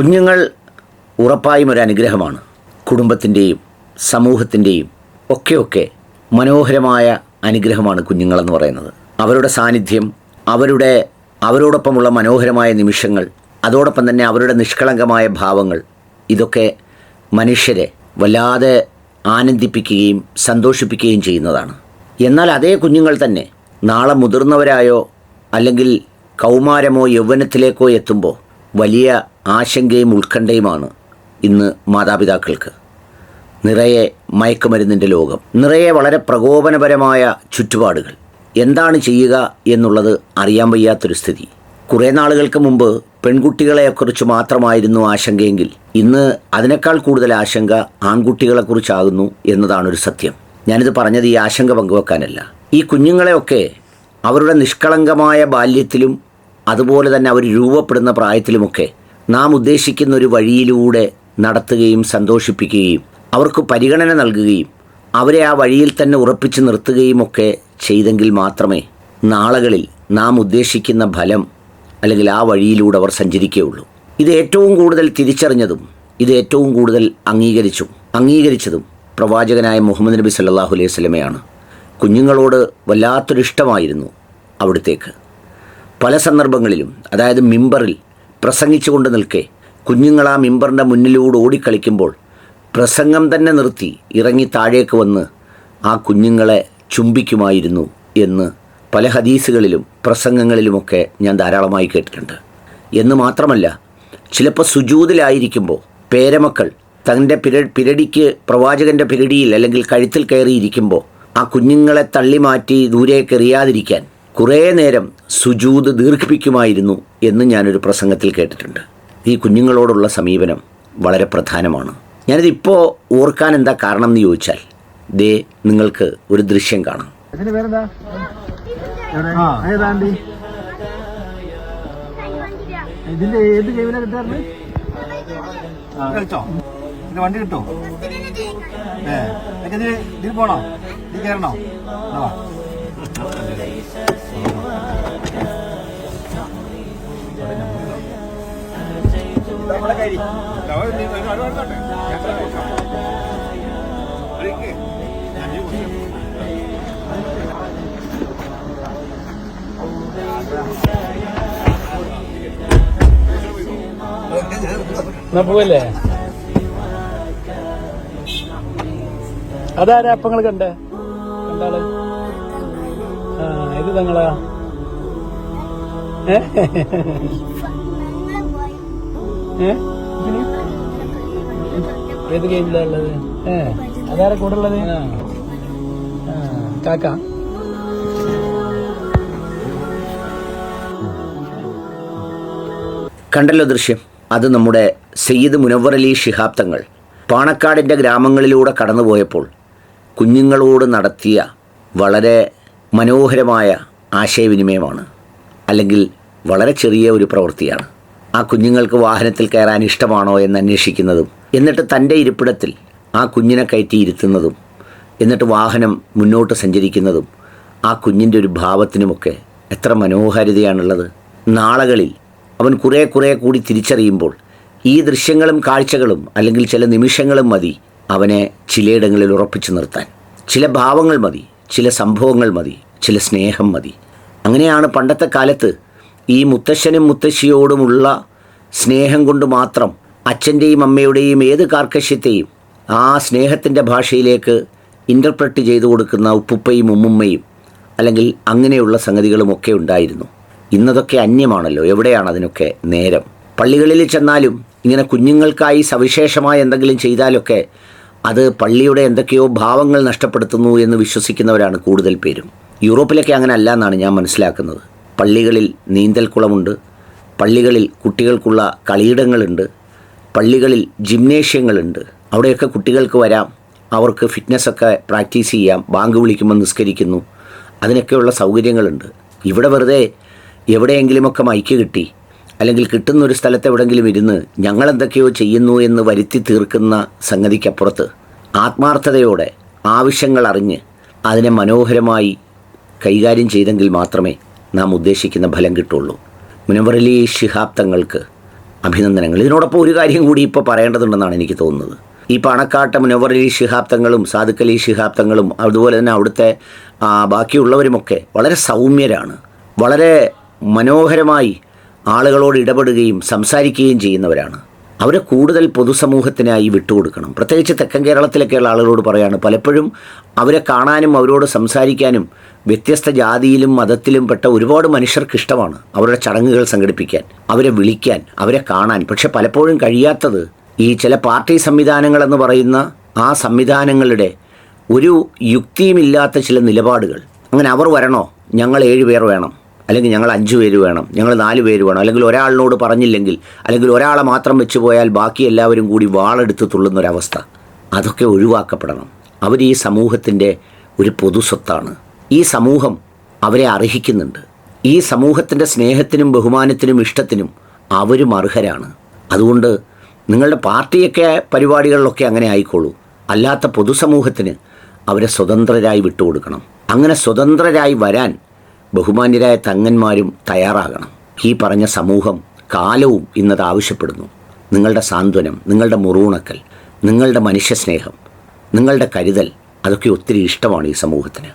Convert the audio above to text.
കുഞ്ഞുങ്ങൾ ഉറപ്പായും ഒരു അനുഗ്രഹമാണ്. കുടുംബത്തിന്റെയും സമൂഹത്തിന്റെയും ഒക്കെയൊക്കെ മനോഹരമായ അനുഗ്രഹമാണ് കുഞ്ഞുങ്ങളെന്ന് പറയുന്നത്. അവരുടെ സാന്നിധ്യം അവരുടെ അവരോടൊപ്പമുള്ള മനോഹരമായ നിമിഷങ്ങൾ അതോടൊപ്പം തന്നെ അവരുടെ നിഷ്കളങ്കമായ ഭാവങ്ങൾ ഇതൊക്കെ മനുഷ്യരെ വല്ലാതെ ആനന്ദിപ്പിക്കുകയും സന്തോഷിപ്പിക്കുകയും ചെയ്യുന്നതാണ്. എന്നാൽ അതേ കുഞ്ഞുങ്ങൾ തന്നെ നാളെ മുതിർന്നവരായോ അല്ലെങ്കിൽ കൗമാരമോ യൗവനത്തിലേക്കോ എത്തുമ്പോൾ വലിയ ആശങ്കയും ഉത്കണ്ഠയുമാണ് ഇന്ന് മാതാപിതാക്കൾക്ക്. നിറയെ മയക്കുമരുന്നിന്റെ ലോകം നിറയെ വളരെ പ്രകോപനപരമായ ചുറ്റുപാടുകൾ. എന്താണ് ചെയ്യുക എന്നുള്ളത് അറിയാൻ വയ്യാത്തൊരു സ്ഥിതി. കുറേ നാളുകൾക്ക് മുമ്പ് പെൺകുട്ടികളെക്കുറിച്ച് മാത്രമായിരുന്നു ആശങ്കയെങ്കിൽ ഇന്ന് അതിനേക്കാൾ കൂടുതൽ ആശങ്ക ആൺകുട്ടികളെക്കുറിച്ചാകുന്നു എന്നതാണ് ഒരു സത്യം. ഞാനിത് പറഞ്ഞത് ഈ ആശങ്ക പങ്കുവെക്കാനല്ല. ഈ കുഞ്ഞുങ്ങളെയൊക്കെ അവരുടെ നിഷ്കളങ്കമായ ബാല്യത്തിലും അതുപോലെ തന്നെ അവർ രൂപപ്പെടുന്ന പ്രായത്തിലുമൊക്കെ നാം ഉദ്ദേശിക്കുന്ന ഒരു വഴിയിലൂടെ നടത്തുകയും സന്തോഷിപ്പിക്കുകയും അവർക്ക് പരിഗണന നൽകുകയും അവരെ ആ വഴിയിൽ തന്നെ ഉറപ്പിച്ചു നിർത്തുകയും ഒക്കെ ചെയ്തെങ്കിൽ മാത്രമേ നാളുകളിൽ നാം ഉദ്ദേശിക്കുന്ന ഫലം അല്ലെങ്കിൽ ആ വഴിയിലൂടെ അവർ സഞ്ചരിക്കുകയുള്ളൂ. ഇത് ഏറ്റവും കൂടുതൽ തിരിച്ചറിഞ്ഞതും ഇത് ഏറ്റവും കൂടുതൽ അംഗീകരിച്ചും അംഗീകരിച്ചതും പ്രവാചകനായ മുഹമ്മദ് നബി സല്ലാഹു അലൈഹി സ്വലമയാണ് കുഞ്ഞുങ്ങളോട് വല്ലാത്തൊരിഷ്ടമായിരുന്നു അവിടത്തേക്ക്. പല സന്ദർഭങ്ങളിലും അതായത് മിമ്പറിൽ പ്രസംഗിച്ചുകൊണ്ട് നിൽക്കെ. കുഞ്ഞുങ്ങൾ ആ മിമ്പറിന്റെ മുന്നിലൂടെ ഓടിക്കളിക്കുമ്പോൾ പ്രസംഗം തന്നെ നിർത്തി ഇറങ്ങി താഴേക്ക് വന്ന് ആ കുഞ്ഞുങ്ങളെ ചുംബിക്കുമായിരുന്നു എന്ന് പല ഹദീസുകളിലും പ്രസംഗങ്ങളിലുമൊക്കെ ഞാൻ ധാരാളമായി കേട്ടിട്ടുണ്ട്. എന്ന് മാത്രമല്ല ചിലപ്പോൾ സുജൂതിലായിരിക്കുമ്പോൾ പേരമക്കൾ തന്റെ പിര പിരടിക്ക് പ്രവാചകന്റെ പിരടിയിൽ അല്ലെങ്കിൽ കഴുത്തിൽ കയറിയിരിക്കുമ്പോൾ ആ കുഞ്ഞുങ്ങളെ തള്ളി മാറ്റി ദൂരേക്ക് എറിയാതിരിക്കാൻ കുറേ നേരം സുജൂത് ദീർഘിപ്പിക്കുമായിരുന്നു എന്ന് ഞാനൊരു പ്രസംഗത്തിൽ കേട്ടിട്ടുണ്ട്. ഈ കുഞ്ഞുങ്ങളോടുള്ള സമീപനം വളരെ പ്രധാനമാണ്. ഞാനിത് ഇപ്പോൾ ഓർക്കാൻ എന്താ കാരണം എന്ന് ചോദിച്ചാൽ ദേ നിങ്ങൾക്ക് ഒരു ദൃശ്യം കാണാം. ഇതിന്റെ ഏത് ഗെയിമിനാ കിട്ടാറുണ്ട്? കളിച്ചോ? വണ്ടി കിട്ടോ? ഏ. ഇതിൽ പോണോ? ഇതിൽ കയറണോ പോവല്ലേ? അതാരാ അപ്പൊ നിങ്ങൾ കണ്ടേ? കണ്ടാൾ? ഇത് തങ്ങളാ. ഏ? ഏത് ഗെയിമിലാ ഉള്ളത്? ഏ അതാരെ കൂടെ ഉള്ളത്? കാക്ക. കണ്ടല്ലോ ദൃശ്യം. അത് നമ്മുടെ സയ്യിദ് മുനവർ അലി ഷിഹാബ് തങ്ങൾ. പാണക്കാടിന്റെ ഗ്രാമങ്ങളിലൂടെ കടന്നുപോയപ്പോൾ കുഞ്ഞുങ്ങളോട് നടത്തിയ വളരെ മനോഹരമായ ആശയവിനിമയമാണ്. അല്ലെങ്കിൽ വളരെ ചെറിയ ഒരു പ്രവൃത്തിയാണ്. ആ കുഞ്ഞുങ്ങൾക്ക് വാഹനത്തിൽ കയറാൻ ഇഷ്ടമാണോ എന്ന് അന്വേഷിക്കുന്നതും എന്നിട്ട് തന്റെ ഇരിപ്പിടത്തിൽ ആ കുഞ്ഞിനെ കയറ്റി ഇരുത്തുന്നതും എന്നിട്ട് വാഹനം മുന്നോട്ട് സഞ്ചരിക്കുന്നതും ആ കുഞ്ഞിന്റെ ഒരു ഭാവത്തിനുമൊക്കെ എത്ര മനോഹാരിതയാണുള്ളത്. നാളകളിൽ അവൻ കുറേ കുറേ കൂടി തിരിച്ചറിയുമ്പോൾ ഈ ദൃശ്യങ്ങളും കാഴ്ചകളും അല്ലെങ്കിൽ ചില നിമിഷങ്ങളും മതി അവനെ ചിലയിടങ്ങളിൽ ഉറപ്പിച്ചു നിർത്താൻ. ചില ഭാവങ്ങൾ മതി ചില സംഭവങ്ങൾ മതി ചില സ്നേഹം മതി. അങ്ങനെയാണ് പണ്ടത്തെ കാലത്ത് ഈ മുത്തശ്ശനും മുത്തശ്ശിയോടുമുള്ള സ്നേഹം കൊണ്ട് മാത്രം അച്ഛന്റെയും അമ്മയുടെയും ഏത് കാർക്കശ്യത്തെയും ആ സ്നേഹത്തിന്റെ ഭാഷയിലേക്ക് ഇന്റർപ്രറ്റ് ചെയ്തു കൊടുക്കുന്ന ഉപ്പുപ്പയും ഉമ്മുമ്മയും അല്ലെങ്കിൽ അങ്ങനെയുള്ള സംഗതികളുമൊക്കെ ഉണ്ടായിരുന്നു. ഇന്നതൊക്കെ അന്യമാണല്ലോ എവിടെയാണ് അതിനൊക്കെ നേരം? പള്ളികളിൽ ചെന്നാലും ഇങ്ങനെ കുഞ്ഞുങ്ങൾക്കായി സവിശേഷമായ എന്തെങ്കിലും ചെയ്താലൊക്കെ അത് പള്ളിയുടെ എന്തൊക്കെയോ ഭാവങ്ങൾ നഷ്ടപ്പെടുത്തുന്നു എന്ന് വിശ്വസിക്കുന്നവരാണ് കൂടുതൽ പേരും. യൂറോപ്പിലൊക്കെ അങ്ങനെ അല്ല എന്നാണ് ഞാൻ മനസ്സിലാക്കുന്നത്. പള്ളികളിൽ നീന്തൽക്കുളമുണ്ട് പള്ളികളിൽ കുട്ടികൾക്കുള്ള കളിയിടങ്ങളുണ്ട്. പള്ളികളിൽ ജിംനേഷ്യങ്ങളുണ്ട്. അവിടെയൊക്കെ കുട്ടികൾക്ക് വരാം. അവർക്ക് ഫിറ്റ്നസ്സൊക്കെ പ്രാക്ടീസ് ചെയ്യാം. ബാങ്ക് വിളിക്കുമ്പോൾ നിസ്കരിക്കുന്നു. അതിനൊക്കെയുള്ള സൗകര്യങ്ങളുണ്ട്. ഇവിടെ വെറുതെ എവിടെയെങ്കിലുമൊക്കെ മൈക്ക് കിട്ടി. അല്ലെങ്കിൽ കിട്ടുന്ന ഒരു സ്ഥലത്ത് എവിടെയെങ്കിലും ഇരുന്ന് ഞങ്ങൾ എന്തൊക്കെയോ ചെയ്യുന്നു എന്ന് വരുത്തി തീർക്കുന്ന സംഗതിക്കപ്പുറത്ത് ആത്മാർത്ഥതയോടെ ആവശ്യങ്ങൾ അറിഞ്ഞ് അതിനെ മനോഹരമായി കൈകാര്യം ചെയ്തെങ്കിൽ മാത്രമേ നാം ഉദ്ദേശിക്കുന്ന ഫലം കിട്ടുള്ളൂ. മുനവറലി ഷിഹാബ് തങ്ങൾക്ക് അഭിനന്ദനങ്ങൾ. ഇതിനോടൊപ്പം ഒരു കാര്യം കൂടി ഇപ്പോൾ പറയേണ്ടതുണ്ടെന്നാണ് എനിക്ക് തോന്നുന്നത്. ഈ പണക്കാട്ട മുനവർ അലി ശിഹാബ്ദങ്ങളും സാദുക്ക് അലി ശിഹാബ്ദങ്ങളും അതുപോലെ തന്നെ അവിടുത്തെ ബാക്കിയുള്ളവരുമൊക്കെ വളരെ സൗമ്യരാണ്. വളരെ മനോഹരമായി ആളുകളോട് ഇടപെടുകയും സംസാരിക്കുകയും ചെയ്യുന്നവരാണ്. അവരെ കൂടുതൽ പൊതുസമൂഹത്തിനായി വിട്ടുകൊടുക്കണം. പ്രത്യേകിച്ച് തെക്കൻ കേരളത്തിലൊക്കെയുള്ള ആളുകളോട് പറയാണ് പലപ്പോഴും അവരെ കാണാനും അവരോട് സംസാരിക്കാനും വ്യത്യസ്ത ജാതിയിലും മതത്തിലും പെട്ട ഒരുപാട് മനുഷ്യർക്ക് ഇഷ്ടമാണ് അവരുടെ ചടങ്ങുകൾ സംഘടിപ്പിക്കാൻ അവരെ വിളിക്കാൻ അവരെ കാണാൻ. പക്ഷെ പലപ്പോഴും കഴിയാത്തത് ഈ ചില പാർട്ടി സംവിധാനങ്ങൾ എന്ന് പറയുന്ന ആ സംവിധാനങ്ങളുടെ ഒരു യുക്തിയുമില്ലാത്ത ചില നിലപാടുകൾ. അങ്ങനെ അവർ വരണോ? ഞങ്ങൾ ഏഴ് പേർ വേണം. അല്ലെങ്കിൽ ഞങ്ങൾ അഞ്ച് പേര് വേണം ഞങ്ങൾ നാല് പേര് വേണം അല്ലെങ്കിൽ ഒരാളിനോട് പറഞ്ഞില്ലെങ്കിൽ അല്ലെങ്കിൽ ഒരാളെ മാത്രം വെച്ച് പോയാൽ ബാക്കി എല്ലാവരും കൂടി വാളെടുത്ത് തുള്ളുന്നൊരവസ്ഥ. അതൊക്കെ ഒഴിവാക്കപ്പെടണം. അവർ ഈ സമൂഹത്തിന്റെ ഒരു പൊതുസ്വത്താണ്. ഈ സമൂഹം അവരെ അർഹിക്കുന്നുണ്ട്. ഈ സമൂഹത്തിന്റെ സ്നേഹത്തിനും ബഹുമാനത്തിനും ഇഷ്ടത്തിനും അവരും അർഹരാണ്. അതുകൊണ്ട് നിങ്ങളുടെ പാർട്ടിയൊക്കെ പരിപാടികളിലൊക്കെ അങ്ങനെ ആയിക്കോളൂ. അല്ലാത്ത പൊതുസമൂഹത്തിന് അവരെ സ്വതന്ത്രരായി വിട്ടുകൊടുക്കണം. അങ്ങനെ സ്വതന്ത്രരായി വരാൻ ബഹുമാന്യരായ തങ്ങന്മാരും തയ്യാറാകണം. ഈ പറഞ്ഞ സമൂഹം കാലവും ഇന്നത് ആവശ്യപ്പെടുന്നു. നിങ്ങളുടെ സാന്ത്വനം നിങ്ങളുടെ മുറൂണക്കൽ നിങ്ങളുടെ മനുഷ്യസ്നേഹം നിങ്ങളുടെ കരുതൽ അതൊക്കെ ഒത്തിരി ഇഷ്ടമാണ് ഈ സമൂഹത്തിന്.